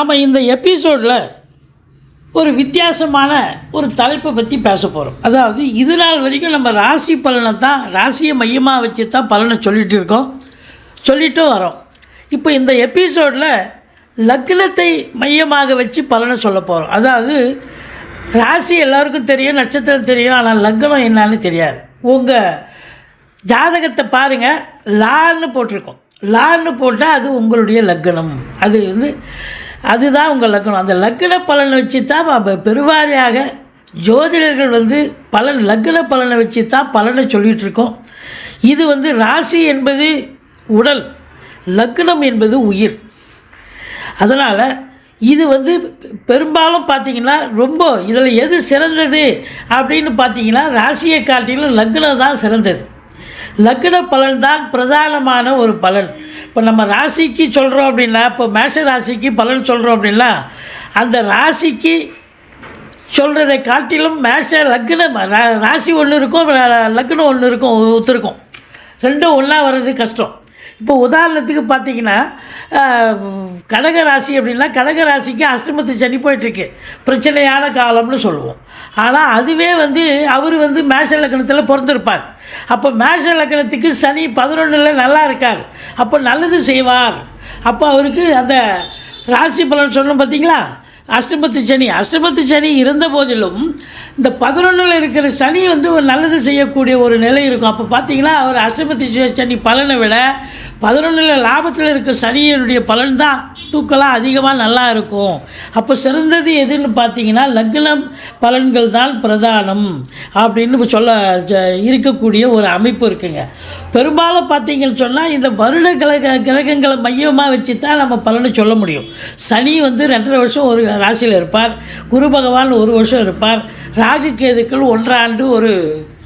நாம் இந்த எபிசோடில் ஒரு வித்தியாசமான ஒரு தலைப்பை பற்றி பேச போகிறோம் அதாவது இது நாள் வரைக்கும் நம்ம ராசி பலனை தான் ராசியை மையமாக வச்சு தான் பலனை சொல்லிகிட்டு இருக்கோம். சொல்லிட்டும் வரோம். இப்போ இந்த எபிசோடில் லக்னத்தை மையமாக வச்சு பலனை சொல்ல போகிறோம் அதாவது ராசி எல்லாருக்கும் தெரியும் நட்சத்திரம் தெரியும் ஆனால் லக்னம் என்னன்னு தெரியாது. உங்கள் ஜாதகத்தை பாருங்கள் லான்னு போட்டிருக்கோம். லான்னு போட்டால் அது உங்களுடைய லக்னம். அது வந்து அதுதான் உங்கள் லக்னம் அந்த லக்ன பலனை வச்சு தான் பெருவாரியாக ஜோதிடர்கள் வந்து பலன் லக்ன பலனை வச்சு தான் பலனை சொல்லிகிட்டு இருக்கோம் இது வந்து ராசி என்பது உடல் லக்னம் என்பது உயிர். அதனால் இது வந்து பெரும்பாலும் பார்த்தீங்கன்னா ரொம்ப இதில் எது சிறந்தது அப்படின்னு பார்த்தீங்கன்னா ராசியை காட்டிலும் லக்னம் தான் சிறந்தது. லக்ன பலன் தான் பிரதானமான ஒரு பலன். இப்போ நம்ம ராசிக்கு சொல்கிறோம் அப்படின்னா இப்போ மேஷ ராசிக்கு பலன் சொல்கிறோம் அப்படின்னா அந்த ராசிக்கு சொல்கிறதை காட்டிலும் மேஷ லக்னம் ரா- ராசி ஒன்று இருக்கும் லக்னம் ஒன்று இருக்கும் ஒத்துருக்கும். ரெண்டும் ஒன்றா வர்றது கஷ்டம். இப்போ உதாரணத்துக்கு பார்த்தீங்கன்னா கடகராசி அப்படின்னா கடகராசிக்கு அஷ்டமத்து சனி போயிட்டுருக்கு. பிரச்சனையான காலம்னு சொல்லுவோம். ஆனால் அதுவே வந்து அவர் வந்து மேஷ லக்னத்தில் பிறந்திருப்பார். அப்போ மேஷ லக்னத்துக்கு சனி பதினொன்றில் நல்லா இருக்கார். அப்போ நல்லது செய்வார். அப்போ அவருக்கு அந்த ராசி பலன் சொன்னோம் பார்த்தீங்களா? அஷ்டமத்து சனி. அஷ்டமத்து சனி இருந்த போதிலும் இந்த பதினொன்றில் இருக்கிற சனி வந்து ஒரு நல்லது செய்யக்கூடிய ஒரு நிலை இருக்கும். அப்போ பார்த்தீங்கன்னா அவர் அஷ்டமத்து சனி பலனை விட பதினொன்றில் லாபத்தில் இருக்க சனியினுடைய பலன் தான். தூக்கலாம் அதிகமாக நல்லா இருக்கும். அப்போ சிறந்தது எதுன்னு பார்த்தீங்கன்னா லக்னம் பலன்கள் தான் பிரதானம் அப்படின்னு சொல்ல ஜ- இருக்கக்கூடிய ஒரு அமைப்பு இருக்குங்க. பெரும்பாலும் பார்த்தீங்கன்னு சொன்னால் இந்த வருட கிரக கிரகங்களை மையமாக வச்சு தான் நம்ம பலனை சொல்ல முடியும். சனி வந்து ரெண்டரை வருஷம் ஒரு ராசியில் இருப்பார். குரு பகவான் ஒரு வருஷம் இருப்பார். ராகு கேதுக்கள் ஒன்றாண்டு ஒரு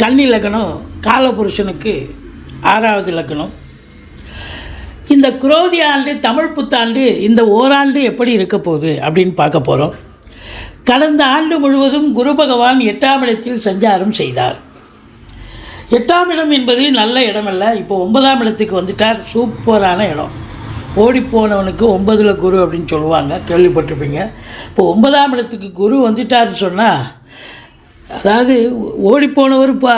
கன்னி லக்னம் காலபுருஷனுக்கு ஆறாவது லக்னம் இந்த குரோதி ஆண்டு தமிழ் புத்தாண்டு இந்த ஓராண்டு எப்படி இருக்க போகுது அப்படின்னு பார்க்க போகிறோம் கடந்த ஆண்டு முழுவதும் குரு பகவான் எட்டாம் இடத்தில் சஞ்சாரம் செய்தார். எட்டாம் இடம் என்பது நல்ல இடமல்ல. இப்போ ஒன்பதாம் இடத்துக்கு வந்துட்டார். சூப்பரான இடம். ஓடிப்போனவனுக்கு ஒன்பதில் குரு அப்படின்னு சொல்லுவாங்க. கேள்விப்பட்டிருப்பீங்க. இப்போ ஒன்பதாம் இடத்துக்கு குரு வந்துட்டார்னு சொன்னால் அதாவது ஓடிப்போனவர் இப்போ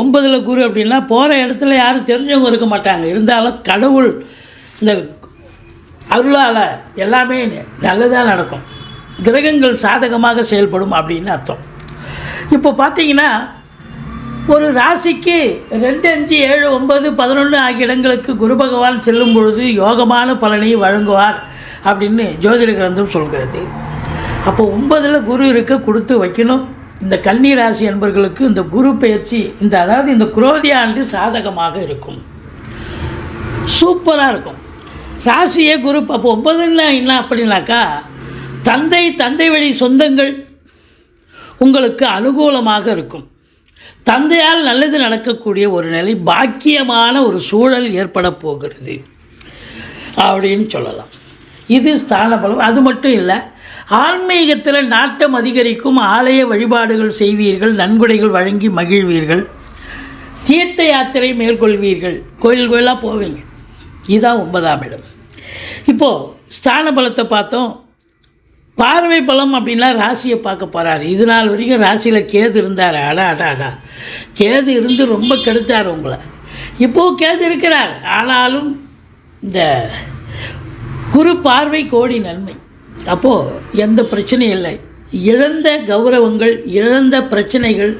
ஒன்பதில் குரு அப்படின்னா போகிற இடத்துல யாரும் தெரிஞ்சவங்க இருக்க மாட்டாங்க. இருந்தாலும் கடவுள் இந்த அருளால் எல்லாமே நல்லதாக நடக்கும். கிரகங்கள் சாதகமாக செயல்படும் அப்படின்னு அர்த்தம். இப்போ பார்த்தீங்கன்னா ஒரு ராசிக்கு ரெண்டு அஞ்சு ஏழு ஒன்பது பதினொன்று ஆகிய இடங்களுக்கு குரு பகவான் செல்லும் பொழுது யோகமான பலனை வழங்குவார் அப்படின்னு ஜோதிட கிரந்தம் சொல்கிறது. அப்போ ஒன்பதில் குரு இருக்க கொடுத்து வைக்கணும். இந்த கன்னி ராசி என்பவர்களுக்கு இந்த குரு பயிற்சி இந்த அதாவது இந்த குரோதி ஆண்டு சாதகமாக இருக்கும். சூப்பராக இருக்கும். ராசியே குரு அப்போ ஒன்பதுன்னா என்ன அப்படின்னாக்கா தந்தை தந்தை வழி சொந்தங்கள் உங்களுக்கு அனுகூலமாக இருக்கும். தந்தையால் நல்லது நடக்கக்கூடிய ஒரு நிலை பாக்கியமான ஒரு சூழல் ஏற்பட போகிறது அப்படின்னு சொல்லலாம். இது ஸ்தான பலம் அது மட்டும் இல்லை ஆன்மீகத்தில் நாட்டம் அதிகரிக்கும் ஆலய வழிபாடுகள் செய்வீர்கள் நன்கொடைகள் வழங்கி மகிழ்வீர்கள் தீர்த்த யாத்திரை மேற்கொள்வீர்கள். கோயில் கோயிலாக போவீங்க. இதுதான் ஒன்பதாம் இடம். இப்போது ஸ்தான பலத்தை பார்த்தோம். பார்வை பலம் அப்படின்னா ராசியை பார்க்க போகிறாரு இது நாள் வரைக்கும் ராசியில் கேது இருந்தார். அடா அடா அடா. கேது இருந்து ரொம்ப கெடுத்தார் உங்களை. இப்போது கேது இருக்கிறார். ஆனாலும் இந்த குரு பார்வை கோடி நன்மை. அப்போது எந்த பிரச்சனையும் இல்லை. இழந்த கௌரவங்கள் இழந்த பிரச்சனைகள்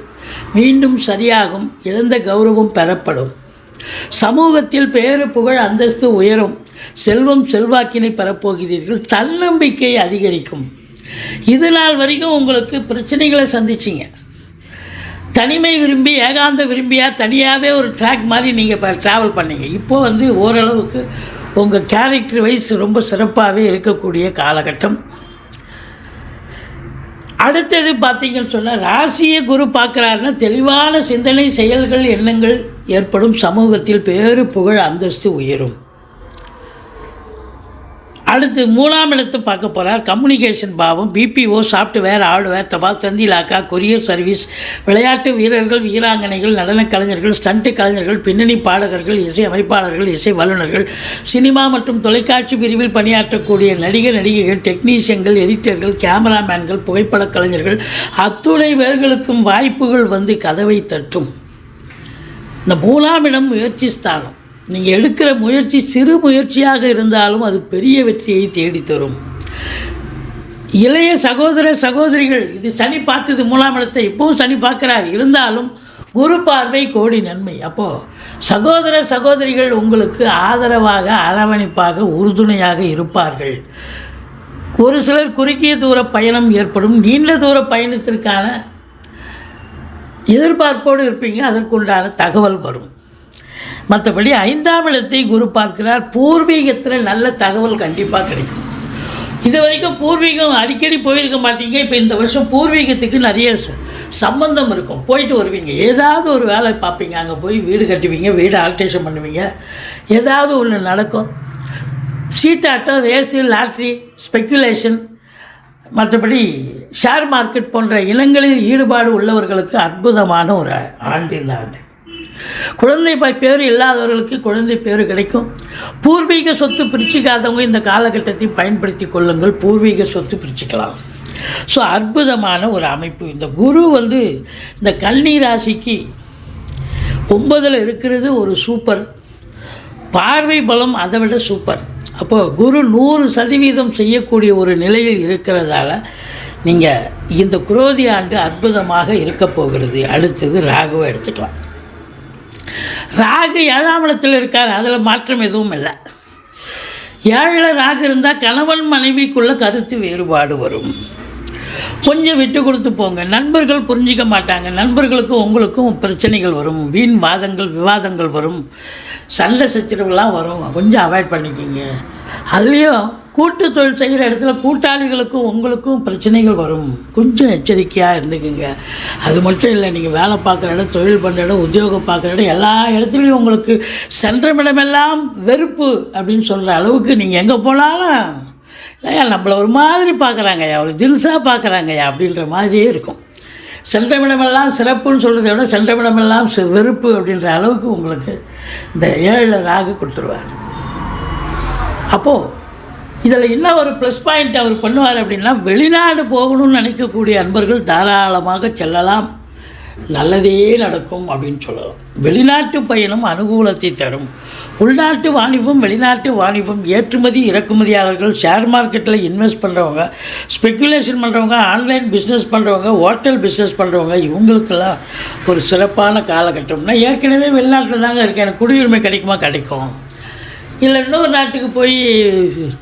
மீண்டும் சரியாகும். இழந்த கௌரவம் பெறப்படும். சமூகத்தில் பேரு புகழ் அந்தஸ்து உயரும். செல்வம் செல்வாக்கினை பெறப்போகிறீர்கள். தன்னம்பிக்கை அதிகரிக்கும். இது நாள் வரைக்கும் உங்களுக்கு பிரச்சனைகளை சந்திச்சிங்க. தனிமை விரும்பி ஏகாந்த விரும்பியாக தனியாகவே ஒரு ட்ராக் மாதிரி நீங்கள் இப்போ ட்ராவல் பண்ணீங்க. இப்போ வந்து ஓரளவுக்கு உங்கள் கேரக்டர் வைஸ் ரொம்ப சிறப்பாகவே இருக்கக்கூடிய காலகட்டம். அடுத்தது பார்த்தீங்கன்னு சொன்னால் ராசியை குரு பார்க்குறாருன்னா தெளிவான சிந்தனை செயல்கள் எண்ணங்கள் ஏற்படும். சமூகத்தில் பேறு புகழ் அந்தஸ்து உயரும். அடுத்து மூணாம் இடத்து பார்க்க போகிறார் கம்யூனிகேஷன் பாவம் பிபிஓ சாஃப்ட்வேர் ஹார்ட்வேர் தபால் தந்தி லாக்கா கொரியர் சர்வீஸ் விளையாட்டு வீரர்கள் வீராங்கனைகள் நடனக் கலைஞர்கள் ஸ்டண்ட் கலைஞர்கள் பின்னணி பாடகர்கள் இசை அமைப்பாளர்கள் இசை வல்லுநர்கள் சினிமா மற்றும் தொலைக்காட்சி பிரிவில் பணியாற்றக்கூடிய நடிகர் நடிகைகள் டெக்னீஷியன்கள் எடிட்டர்கள் கேமராமேன்கள் புகைப்படக் கலைஞர்கள் அத்துணை பேர்களுக்கும் வாய்ப்புகள் வந்து கதவை தட்டும். இந்த மூணாம் இடம் முயற்சி ஸ்தானம். நீங்கள் எடுக்கிற முயற்சி சிறு முயற்சியாக இருந்தாலும் அது பெரிய வெற்றியை தேடித் தரும் இளைய சகோதர சகோதரிகள் இது சனி பார்த்தது மூலாம் இடத்தை இப்போவும் சனி பார்க்குறார். இருந்தாலும் குரு பார்வை கோடி நன்மை. அப்போது சகோதர சகோதரிகள் உங்களுக்கு ஆதரவாக அரவணைப்பாக உறுதுணையாக இருப்பார்கள். ஒரு சிலர் குறுகிய தூர பயணம் ஏற்படும். நீண்ட தூர பயணத்திற்கான எதிர்பார்ப்போடு இருப்பீங்க. அதற்குண்டான தகவல் வரும். மற்றபடி ஐந்தாம் இடத்தை குரு பார்க்கிறார். பூர்வீகத்தில் நல்ல தகவல் கண்டிப்பாக கிடைக்கும். இது வரைக்கும் பூர்வீகம் அடிக்கடி போயிருக்க மாட்டீங்க. இப்போ இந்த வருஷம் பூர்வீகத்துக்கு நிறைய ச- சம்பந்தம் இருக்கும். போயிட்டு வருவீங்க. ஏதாவது ஒரு வேலை பார்ப்பீங்க. அங்கே போய் வீடு கட்டுவீங்க வீடு ஆல்ட்ரேஷன் பண்ணுவீங்க. ஏதாவது ஒன்று நடக்கும். சீட்டாட்டம் ரேஸு லாட்ரி ஸ்பெக்குலேஷன் மற்றபடி ஷேர் மார்க்கெட் போன்ற இனங்களில் ஈடுபாடு உள்ளவர்களுக்கு அற்புதமான ஒரு ஆண்டு இந்த ஆண்டு குழந்தை ப- பேர் இல்லாதவர்களுக்கு குழந்தை பேர் கிடைக்கும். பூர்வீக சொத்து பிரிச்சுக்காதவங்க இந்த காலகட்டத்தை பயன்படுத்தி கொள்ளுங்கள். பூர்வீக சொத்து பிரிச்சுக்கலாம். ஸோ அற்புதமான ஒரு அமைப்பு. இந்த குரு வந்து இந்த கன்னி ராசிக்கு ஒன்பதில் இருக்கிறது ஒரு சூப்பர். பார்வை பலம் அதை விட சூப்பர். அப்போ குரு நூறு சதவீதம் செய்யக்கூடிய ஒரு நிலையில் இருக்கிறதால நீங்கள் இந்த குரோதி ஆண்டு அற்புதமாக இருக்க போகிறது. அடுத்தது ராகுவை எடுத்துக்கலாம். ராகு ஏழாம் இடத்தில் இருக்கார் அதில் மாற்றம் எதுவும் இல்லை. ஏழில் ராகு இருந்தால் கணவன் மனைவிக்குள்ள கருத்து வேறுபாடு வரும். கொஞ்சம் விட்டு கொடுத்து போங்க. நண்பர்கள் புரிஞ்சிக்க மாட்டாங்க. நண்பர்களுக்கும் உங்களுக்கும் பிரச்சனைகள் வரும். வீண் வாதங்கள் விவாதங்கள் வரும். சண்டை சச்சரவுலாம் வரும். கொஞ்சம் அவாய்ட் பண்ணிக்கிங்க. அதுலேயும் கூட்டு தொழில் செய்கிற இடத்துல கூட்டாளிகளுக்கும் உங்களுக்கும் பிரச்சனைகள் வரும். கொஞ்சம் எச்சரிக்கையாக இருந்துக்குங்க. அது மட்டும் இல்லை நீங்கள் வேலை பார்க்குற இடம் தொழில் பண்ணுற இடம் உத்தியோகம் பார்க்குற இடம் எல்லா இடத்துலையும் உங்களுக்கு சென்றமிடமெல்லாம் வெறுப்பு அப்படின்னு சொல்கிற அளவுக்கு நீங்கள் எங்கே போனாலும் ஐயா நம்மளை ஒரு மாதிரி பார்க்குறாங்கய்யா ஒரு தில்ஸாக பார்க்குறாங்கய்யா அப்படின்ற மாதிரியே இருக்கும். சென்றமிடமெல்லாம் சிறப்புன்னு சொல்கிறத விட சென்றமிடமெல்லாம் வெறுப்பு அப்படின்ற அளவுக்கு உங்களுக்கு இந்த ஏழில் ராகு கொடுத்துருவார். அப்போது இதில் என்ன ஒரு ப்ளஸ் பாயிண்ட் அவர் பண்ணுவார் அப்படின்னா வெளிநாடு போகணும்னு நினைக்கக்கூடிய அன்பர்கள் தாராளமாக செல்லலாம். நல்லதே நடக்கும் அப்படின்னு சொல்லலாம். வெளிநாட்டு பயணம் அனுகூலத்தை தரும். உள்நாட்டு வாணிபம் வெளிநாட்டு வாணிபம் ஏற்றுமதி இறக்குமதியாளர்கள் ஷேர் மார்க்கெட்டில் இன்வெஸ்ட் பண்ணுறவங்க ஸ்பெக்குலேஷன் பண்ணுறவங்க ஆன்லைன் பிஸ்னஸ் பண்ணுறவங்க ஹோட்டல் பிஸ்னஸ் பண்ணுறவங்க இவங்களுக்கெல்லாம் ஒரு சிறப்பான காலகட்டம்னா ஏற்கனவே வெளிநாட்டில் தாங்க இருக்கேன். எனக்கு குடியுரிமை கிடைக்குமா? கிடைக்கும். இல்லை இன்னொரு நாட்டுக்கு போய்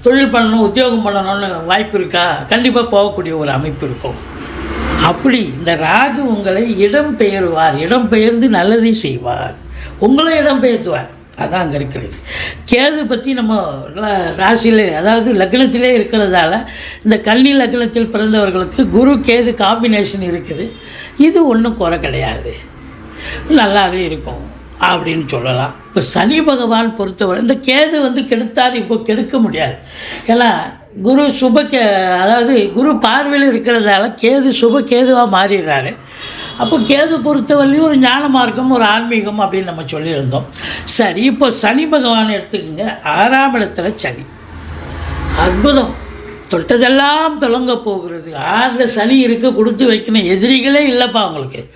தொழில் பண்ணணும் உத்தியோகம் பண்ணணும்னு வாய்ப்பு இருக்கா? கண்டிப்பாக போகக்கூடிய ஒரு அமைப்பு இருக்கும். அப்படி இந்த ராகு உங்களை இடம் பெயர்வார். இடம் பெயர்ந்து நல்லதை செய்வார். உங்களை இடம் பெயர்த்துவார். அதான் அங்கே இருக்கிறது. கேது பற்றி நம்ம ராசியில் அதாவது லக்னத்திலே இருக்கிறதால இந்த கன்னி லக்னத்தில் பிறந்தவர்களுக்கு குரு கேது காம்பினேஷன் இருக்குது. இது ஒன்றும் குறை கிடையாது. நல்லாவே இருக்கும். அப்படின்னு சொல்லலாம். இப்போ சனி பகவான் பொறுத்தவரை இந்த கேது வந்து கெடுத்தார் இப்போ கெடுக்க முடியாது. ஏன்னா குரு சுப கே அதாவது குரு பார்வையில் இருக்கிறதால கேது சுப கேதுவாக மாறிடுறாரு. அப்போ கேது பொறுத்தவரையிலையும் ஒரு ஞான மார்க்கம் ஒரு ஆன்மீகம் அப்படின்னு நம்ம சொல்லியிருந்தோம். சரி இப்போ சனி பகவான் எடுத்துக்கோங்க. ஆறாம் இடத்துல சனி. அற்புதம். தொட்டதெல்லாம் தொடங்க போகிறது. ஆறில் சனி இருக்க கொடுத்து வைக்கணும். எதிரிகளே இல்லைப்பா அவங்களுக்கு.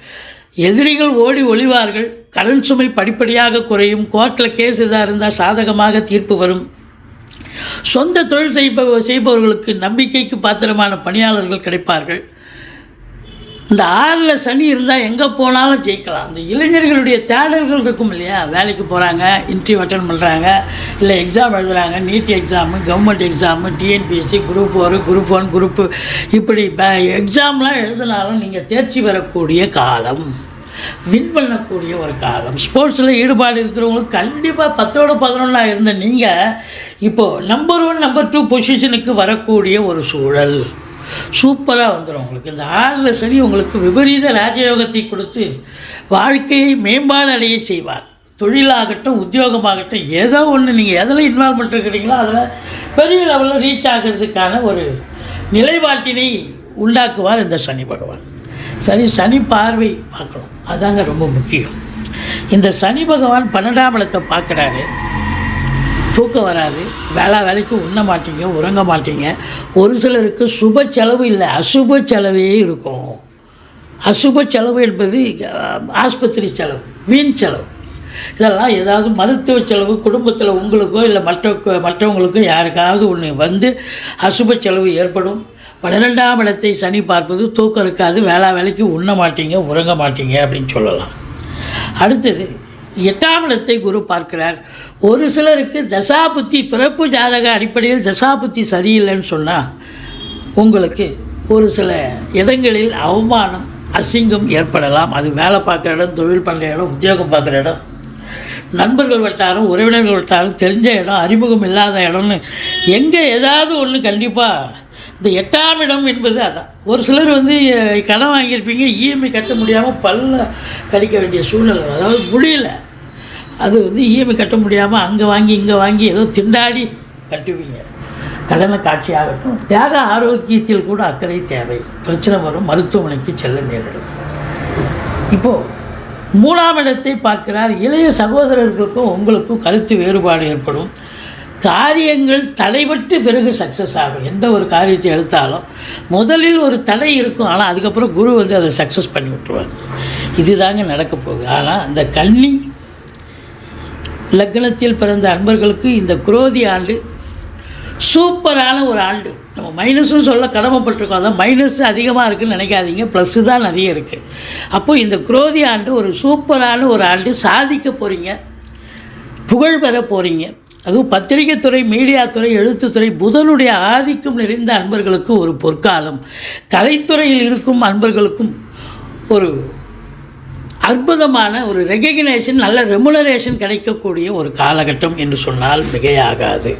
எதிரிகள் ஓடி ஒளிவார்கள். கடன் சுமை படிப்படியாக குறையும். கோர்ட்டில் கேஸ் இதாக இருந்தால் சாதகமாக தீர்ப்பு வரும். சொந்த தொழில் செய்ப செய்பவர்களுக்கு நம்பிக்கைக்கு பாத்திரமான பணியாளர்கள் கிடைப்பார்கள். இந்த ஆறில் சனி இருந்தால் எங்கே போனாலும் ஜெயிக்கலாம். இந்த இளைஞர்களுடைய தேடல்கள் இருக்கும் இல்லையா? வேலைக்கு போகிறாங்க இன்டர்வியூ அட்டன் பண்ணுறாங்க இல்லை எக்ஸாம் எழுதுகிறாங்க NEET exam government exam TNPSC group ஒரு குரூப் ஒன் குரூப்பு இப்படி எக்ஸாம்லாம் எழுதினாலும் நீங்கள் தேர்ச்சி பெறக்கூடிய காலம். வின் பண்ணக்கூடிய ஒரு காலம். ஸ்போர்ட்ஸில் ஈடுபாடு இருக்கிறவங்களுக்கு கண்டிப்பாக பத்தோடு பதினொன்றா இருந்த நீங்கள் இப்போது நம்பர் ஒன் நம்பர் டூ பொசிஷனுக்கு வரக்கூடிய ஒரு சூழல். சூப்பராக வந்துடும் உங்களுக்கு. இந்த ஆறில் சனி உங்களுக்கு விபரீத ராஜயோகத்தை கொடுத்து வாழ்க்கையை மேம்பாடு அடைய செய்வார். தொழிலாகட்டும் உத்தியோகமாகட்டும் ஏதோ ஒன்று நீங்கள் எதில் இன்வால்மெண்ட் இருக்கிறீங்களோ அதில் பெரிய லெவலில் ரீச் ஆகிறதுக்கான ஒரு நிலைப்பாட்டினை உண்டாக்குவார் இந்த சனி பகவான். சரி சனி பார்வை பார்க்கணும். அதாங்க ரொம்ப முக்கியம். இந்த சனி பகவான் பன்னெண்டாம் இடத்தை பார்க்குறாரு. தூக்கம் வராது. வேலை வேலைக்கு உண்ண மாட்டீங்க உறங்க மாட்டீங்க. ஒரு சிலருக்கு சுப செலவு இல்லை அசுப செலவே இருக்கும். அசுப செலவு என்பது ஆஸ்பத்திரி செலவு வீண் செலவு. இதெல்லாம் ஏதாவது மருத்துவ செலவு குடும்பத்தில் உங்களுக்கோ இல்லை மற்ற மற்றவங்களுக்கோ யாருக்காவது ஒன்று வந்து அசுப செலவு ஏற்படும். பன்னிரெண்டாம் இடத்தை சனி பார்ப்பது தூக்கம் இருக்காது வேளா வேலைக்கு உண்ண மாட்டீங்க உறங்க மாட்டீங்க அப்படின்னு சொல்லலாம். அடுத்தது எட்டாம் இடத்தை குரு பார்க்கிறார். ஒரு சிலருக்கு தசாபுத்தி பிறப்பு ஜாதக அடிப்படையில் தசாபுத்தி சரியில்லைன்னு சொன்னால் உங்களுக்கு ஒரு சில இடங்களில் அவமானம் அசிங்கம் ஏற்படலாம். அது வேலை பார்க்குற இடம் தொழில் பண்ணுற இடம் உத்தியோகம் பார்க்குற இடம் நண்பர்கள் வட்டாரம் உறவினர்கள் வட்டாரம் தெரிஞ்ச இடம் அறிமுகம் இல்லாத இடம்னு எங்கே ஏதாவது ஒன்று கண்டிப்பாக இந்த எட்டாம் இடம் என்பது அதான். ஒரு சிலர் வந்து கடன் வாங்கியிருப்பீங்க இஎம்ஐ கட்ட முடியாமல் பல்ல கடிக்க வேண்டிய சூழ்நிலை அதாவது முடியல. அது வந்து இஎம்ஐ கட்ட முடியாமல் அங்கே வாங்கி இங்கே வாங்கி ஏதோ திண்டாடி கட்டுவீங்க. கடனை காட்சியாகட்டும் தியாக ஆரோக்கியத்தில் கூட அக்கறை தேவை. பிரச்சனை வரும். மருத்துவமனைக்கு செல்ல நேரிடும். இப்போது மூணாம் இடத்தை பார்க்கிறார். இளைய சகோதரர்களுக்கும் உங்களுக்கும் கருத்து வேறுபாடு ஏற்படும். காரியங்கள் தடைபட்டு பிறகு சக்ஸஸ் ஆகும். எந்த ஒரு காரியத்தை எடுத்தாலும் முதலில் ஒரு தடை இருக்கும். ஆனால் அதுக்கப்புறம் குரு வந்து அதை சக்ஸஸ் பண்ணி விட்டுருவார். இதுதாங்க நடக்க போகுது. ஆனால் அந்த கன்னி லக்னத்தில் பிறந்த அன்பர்களுக்கு இந்த குரோதி ஆண்டு சூப்பரான ஒரு ஆண்டு. நம்ம மைனஸும் சொல்ல கடமைப்பட்டிருக்கோம். அதான் மைனஸ் அதிகமாக இருக்குதுன்னு நினைக்காதீங்க. ப்ளஸ்ஸு தான் நிறைய இருக்குது அப்போது இந்த குரோதி ஆண்டு ஒரு சூப்பரான ஒரு ஆண்டு. சாதிக்க போகிறீங்க புகழ் பெற போகிறீங்க அதுவும் பத்திரிகை துறை மீடியா துறை எழுத்துத்துறை புதனுடைய ஆதிக்கம் நிறைந்த அன்பர்களுக்கு ஒரு பொற்காலம். கலைத்துறையில் இருக்கும் அன்பர்களுக்கும் ஒரு அற்புதமான ஒரு ரெகக்னேஷன் நல்ல ரெமுனரேஷன் கிடைக்கக்கூடிய ஒரு காலகட்டம் என்று சொன்னால் மிகையாகாது.